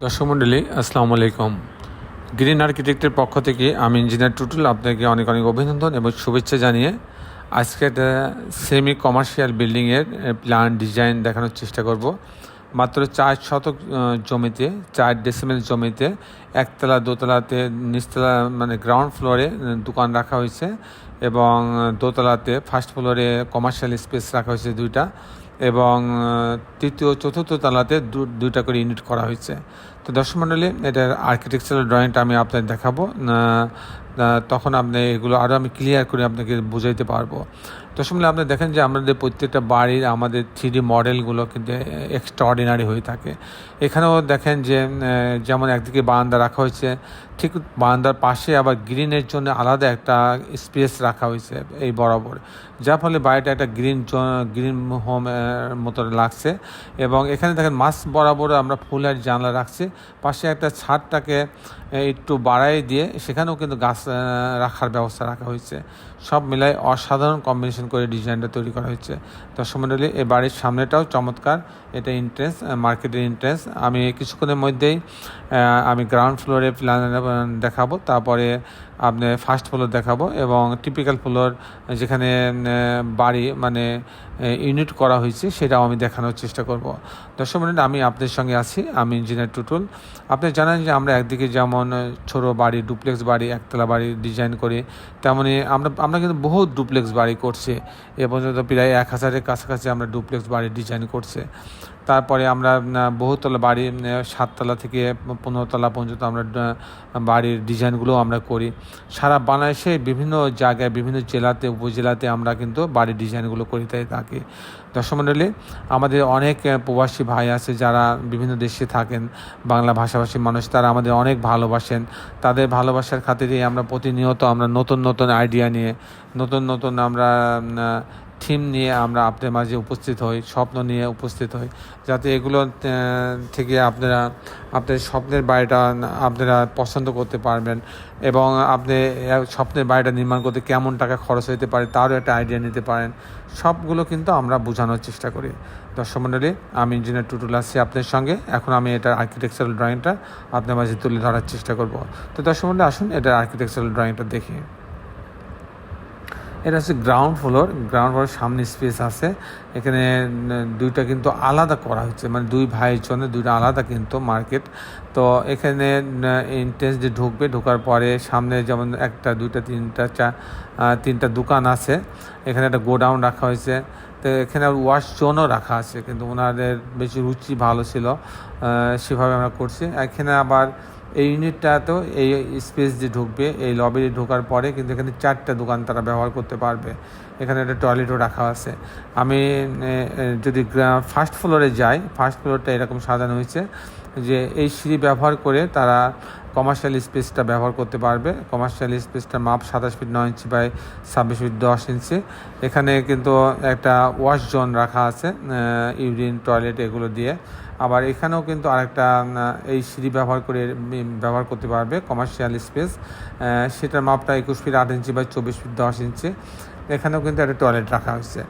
দর্শক মণ্ডলী আসসালামু আলাইকুম। গ্রিন আর্কিটেক্টের পক্ষ থেকে আমি ইঞ্জিনিয়ার টুটুল আপনাকে অনেক অনেক অভিনন্দন এবং শুভেচ্ছা জানিয়ে আজকে একটা সেমি কমার্শিয়াল বিল্ডিংয়ের প্ল্যান ডিজাইন দেখানোর চেষ্টা করব। মাত্র চার শতক জমিতে, চার ডেসিমেল জমিতে একতলা, দোতলাতে, নিচতলা মানে গ্রাউন্ড ফ্লোরে দোকান রাখা হয়েছে এবং দোতলাতে ফার্স্ট ফ্লোরে কমার্শিয়াল স্পেস রাখা হয়েছে দুইটা এবং তৃতীয়, চতুর্থ তলাতে দুইটা করে ইউনিট করা হয়েছে। তো দর্শক মণ্ডলী এটার আর্কিটেকচারাল ড্রয়িংটা আমি আপনাদের দেখাবো। তখন আপনি এগুলো আরও আমি ক্লিয়ার করে আপনাকে বুঝাইতে পারব। দর্শক মণ্ডলী আপনি দেখেন যে আমাদের প্রত্যেকটা বাড়ির আমাদের থ্রি মডেলগুলো কিন্তু এক্সট্রা অর্ডিনারি হয়ে থাকে। এখানেও দেখেন যে যেমন একদিকে বারান্দা রাখা হয়েছে, ঠিক বারান্দার পাশে আবার গ্রিনের জন্য আলাদা একটা স্পেস রাখা হয়েছে এই বরাবর। যার ফলে বাড়িটা একটা গ্রিন গ্রিন হোম মতো লাগছে এবং এখানে দেখেন মাছ বরাবর আমরা ফুলের জানলা রাখছি, পাশে একটা ছাদটাকে একটু বাড়াই দিয়ে সেখানেও কিন্তু গাছ রাখার ব্যবস্থা রাখা হয়েছে। সব মিলাই অসাধারণ কম্বিনেশন করে ডিজাইনটা তৈরি করা হয়েছে। দর্শক মণ্ডলী এ বাড়ির সামনেটাও চমৎকার। এটা ইন্ট্রেন্স মার্কেটের ইন্ট্রেন্স আমি কিছুক্ষণের মধ্যেই আমি গ্রাউন্ড ফ্লোরে প্ল্যান দেখাবো। তারপরে আপনি ফার্স্ট ফ্লোর দেখাবো এবং টিপিক্যাল ফ্লোর যেখানে বাড়ি মানে ইউনিট করা হয়েছে সেটাও আমি দেখানোর চেষ্টা করব। দর্শক মিনিট আমি আপনাদের সঙ্গে আছি, আমি ইঞ্জিনিয়ার টুটুল। আপনি জানেন যে আমরা একদিকে যেমন ছোটো বাড়ি ডুপ্লেক্স বাড়ি, একতলা বাড়ি ডিজাইন করি, তেমনি আমরা আমরা কিন্তু বহু ডুপ্লেক্স বাড়ি করছি। এ পর্যন্ত প্রায় এক হাজারের কাছাকাছি আমরা ডুপ্লেক্স বাড়ি ডিজাইন করছে। তারপরে আমরা বহুতলা বাড়ি সাততলা থেকে পনেরো তলা পর্যন্ত আমরা বাড়ির ডিজাইনগুলো আমরা করি। সারা বাংলাদেশে বিভিন্ন জায়গায়, বিভিন্ন জেলাতে, উপজেলাতে আমরা কিন্তু বাড়ির ডিজাইনগুলো করে থাকি দর্শকমণ্ডলী আমাদের অনেক প্রবাসী ভাই আছে যারা বিভিন্ন দেশে থাকেন, বাংলা ভাষাভাষী মানুষ, তারা আমাদের অনেক ভালোবাসেন। তাদের ভালোবাসার খাতিরে আমরা প্রতিনিয়ত আমরা নতুন নতুন আইডিয়া নিয়ে, নতুন নতুন আমরা থিম নিয়ে আমরা আপনাদের মাঝে উপস্থিত হই, স্বপ্ন নিয়ে উপস্থিত হই, যাতে এগুলো থেকে আপনারা, আপনাদের স্বপ্নের বাড়িটা আপনারা পছন্দ করতে পারবেন এবং আপনি স্বপ্নের বাড়িটা নির্মাণ করতে কেমন টাকা খরচ হতে পারে তারও একটা আইডিয়া নিতে পারেন। সবগুলো কিন্তু আমরা বোঝানোর চেষ্টা করি। দর্শক মণ্ডলী আমি ইঞ্জিনিয়ার টুটুল আছি আপনার সঙ্গে। এখন আমি এটার আর্কিটেকচারাল ড্রয়িংটা আপনার মাঝে তুলে ধরার চেষ্টা করব। তো দর্শক মণ্ডলী আসুন এটার আর্কিটেকচারাল ড্রয়িংটা দেখি। এটা হচ্ছে গ্রাউন্ড ফ্লোর গ্রাউন্ড ফ্লোরের সামনে স্পেস আছে। এখানে দুইটা কিন্তু আলাদা করা হচ্ছে। মানে দুই ভাইয়ের জন্য দুইটা আলাদা কিন্তু মার্কেট তো এখানে ইন্টেন্স যে ঢুকবে, ঢোকার পরে সামনে যেমন একটা, দুইটা, তিনটা চা তিনটা দোকান আছে। এখানে একটা গোডাউন রাখা হয়েছে। তো এখানে ওয়াশ জোনও রাখা আছে। কিন্তু ওনাদের বেশি রুচি ভালো ছিল। সেভাবে আমরা করছি। এখানে আবার এই ইউনিটটা তো এই স্পেস যে ঢুকবে, এই লবি ঢোকার পরে কিন্তু এখানে চারটা দোকান তারা ব্যবহার করতে পারবে। এখানে একটা টয়লেটও রাখা আছে। আমি যদি ফার্স্ট ফ্লোরে যাই ফার্স্ট ফ্লোরটা এরকম সাজানো হয়েছে যে এই সিঁড়ি ব্যবহার করে তারা কমার্শিয়াল স্পেসটা ব্যবহার করতে পারবে। কমার্শিয়াল স্পেসটার মাপ সাতাশ ফিট নয় ইঞ্চি বাই ছাব্বিশ ফিট দশ ইঞ্চি এখানে কিন্তু একটা ওয়াশ জোন রাখা আছে ইউরিন টয়লেট এগুলো দিয়ে। আবার এখানেও কিন্তু আরেকটা এই সিঁড়ি ব্যবহার করে ব্যবহার করতে পারবে কমার্শিয়াল স্পেস সেটার মাপটা একুশ ফিট আট ইঞ্চি বাই চব্বিশ ফিট দশ ইঞ্চি এখানেও কিন্তু একটা টয়লেট রাখা হয়েছে।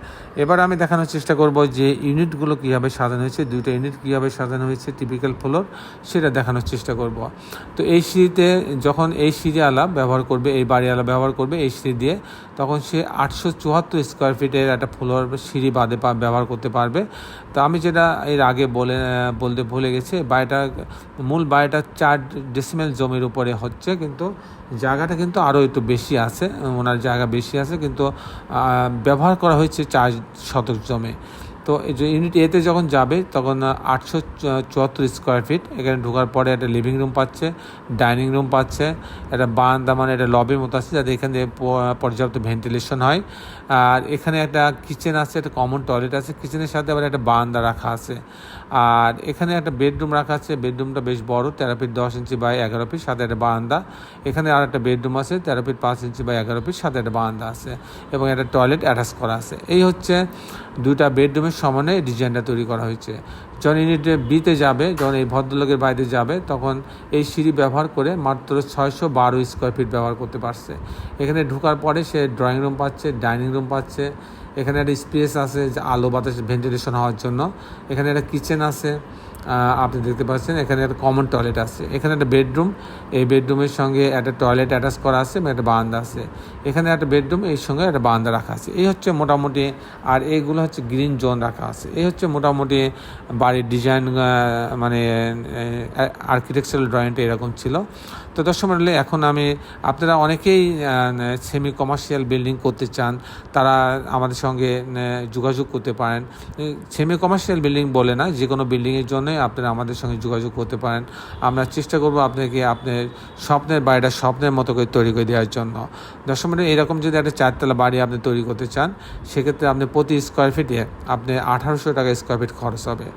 এবার আমি দেখানোর চেষ্টা করব যে ইউনিটগুলো কীভাবে সাজানো হয়েছে, দুইটা ইউনিট কীভাবে সাজানো হয়েছে টিপিক্যাল ফ্লোর সেটা দেখানোর চেষ্টা করব। তো এই সিঁড়িতে, যখন এই সিঁড়ি আলাপ ব্যবহার করবে, এই বাড়ি বাড়িওয়ালা ব্যবহার করবে, এই সিঁড়ি দিয়ে তখন সে আটশো চুয়াত্তর স্কোয়ার ফিটের একটা ফ্লোর সিঁড়ি বাদে ব্যবহার করতে পারবে। তো আমি যেটা এর আগে বলে, বলতে ভুলে গেছি, বাড়িটা, মূল বাড়িটা চার ডেসিমেল জমির উপরে হচ্ছে, কিন্তু জায়গাটা কিন্তু আরও একটু বেশি আছে ওনার জায়গা বেশি আছে, কিন্তু ব্যবহার করা হয়েছে চার শতক জমে। তো ইউনিট এতে যখন যাবে, তখন আটশো চুয়াত্তর স্কোয়ার ফিট এখানে ঢোকার পরে একটা লিভিং রুম পাচ্ছে ডাইনিং রুম পাচ্ছে, একটা বারান্দা মানে একটা লবির মতো আছে যাতে এখানে পর্যাপ্ত ভেন্টিলেশন হয়। আর এখানে একটা কিচেন আছে, একটা কমন টয়লেট আছে কিচেনের সাথে আবার একটা বারান্দা রাখা আছে। আর এখানে একটা বেডরুম রাখা আছে, বেডরুমটা বেশ বড়, তেরো ফিট দশ ইঞ্চি বাই এগারো ফিট, সাথে একটা বারান্দা। এখানে আর একটা বেডরুম আছে, তেরো ফিট পাঁচ ইঞ্চি বাই এগারো ফিট, সাথে একটা বারান্দা আছে এবং একটা টয়লেট অ্যাটাচ করা আছে। এই হচ্ছে দুইটা বেডরুমের সমানে ডিজাইনটা তৈরি করা হয়েছে। যখন ইউনিট বিতে যাবে, যখন এই ভদ্রলোকের বাইরে যাবে, তখন এই সিঁড়ি ব্যবহার করে মাত্র ছয়শো বারো স্কোয়ার ফিট ব্যবহার করতে পারছে। এখানে ঢোকার পরে সে ড্রয়িং রুম পাচ্ছে ডাইনিং রুম পাচ্ছে এখানে একটা স্পেস আছে যে আলো বাতাস ভেন্টিলেশন হওয়ার জন্য। এখানে একটা কিচেন আছে আপনি দেখতে পাচ্ছেন, এখানে একটা কমন টয়লেট আছে। এখানে একটা বেডরুম এই বেডরুমের সঙ্গে একটা টয়লেট অ্যাটাচ করা আছে এবং একটা বারান্দা আছে। এখানে একটা বেডরুম এর সঙ্গে একটা বারান্দা রাখা আছে। এই হচ্ছে মোটামুটি, আর এইগুলো হচ্ছে গ্রিন জোন রাখা আছে। এই হচ্ছে মোটামুটি বাড়ির ডিজাইন মানে আর্কিটেকচারাল ড্রয়িংটা এরকম ছিল। তো দর্শক মন্ডলী এখন আমি, আপনারা অনেকেই সেমি কমার্শিয়াল বিল্ডিং করতে চান, তারা আমাদের সঙ্গে যোগাযোগ করতে পারেন। সেমি কমার্শিয়াল বিল্ডিং বলে না যে কোনো বিল্ডিংয়ের জন্যই আপনারা আমাদের সঙ্গে যোগাযোগ করতে পারেন। আমরা চেষ্টা করব আপনাকে আপনার স্বপ্নের বাড়িটা স্বপ্নের মতো করে তৈরি করে দেওয়ার জন্য। দর্শক মন্ডলী এরকম যদি একটা চারতলা বাড়ি আপনি তৈরি করতে চান, সেক্ষেত্রে আপনি প্রতি স্কোয়ার ফিটে আপনি আঠারোশো টাকা স্কোয়ার ফিট খরচ হবে।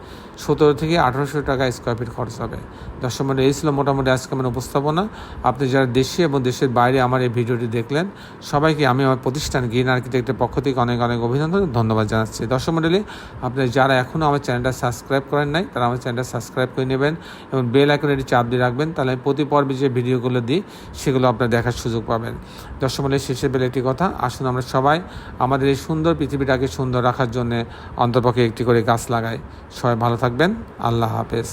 সতেরো থেকে আঠারোশো টাকা স্কোয়ার ফিট খরচ হবে। দর্শক মন্ডলী, এই ছিল মোটামুটি আজকে আমার উপস্থাপনা। আপনি যারা দেশে এবং দেশের বাইরে আমার এই ভিডিওটি দেখলেন, সবাইকে আমি আমার প্রতিষ্ঠান গ্রিন আর্কিটেক্টের পক্ষ থেকে অনেক অনেক অভিনন্দন, ধন্যবাদ জানাচ্ছি। দর্শক মন্ডলী, আপনি যারা এখনও আমার চ্যানেলটা সাবস্ক্রাইব করেন নাই, তারা আমার চ্যানেলটা সাবস্ক্রাইব করে নেবেন এবং বেল আইকনে এটি চাপ দিয়ে রাখবেন, তাহলে আমি প্রতি পর্বে যে ভিডিওগুলো দিই, সেগুলো আপনার দেখার সুযোগ পাবেন। দর্শক মন্ডলী, শেষের বেলা একটি কথা, আসুন আমরা সবাই আমাদের এই সুন্দর পৃথিবীটাকে সুন্দর রাখার জন্য অন্তপক্ষে একটি করে গাছ লাগাই। সবাই ভালো থাকবেন। আল্লাহ হাফেজ।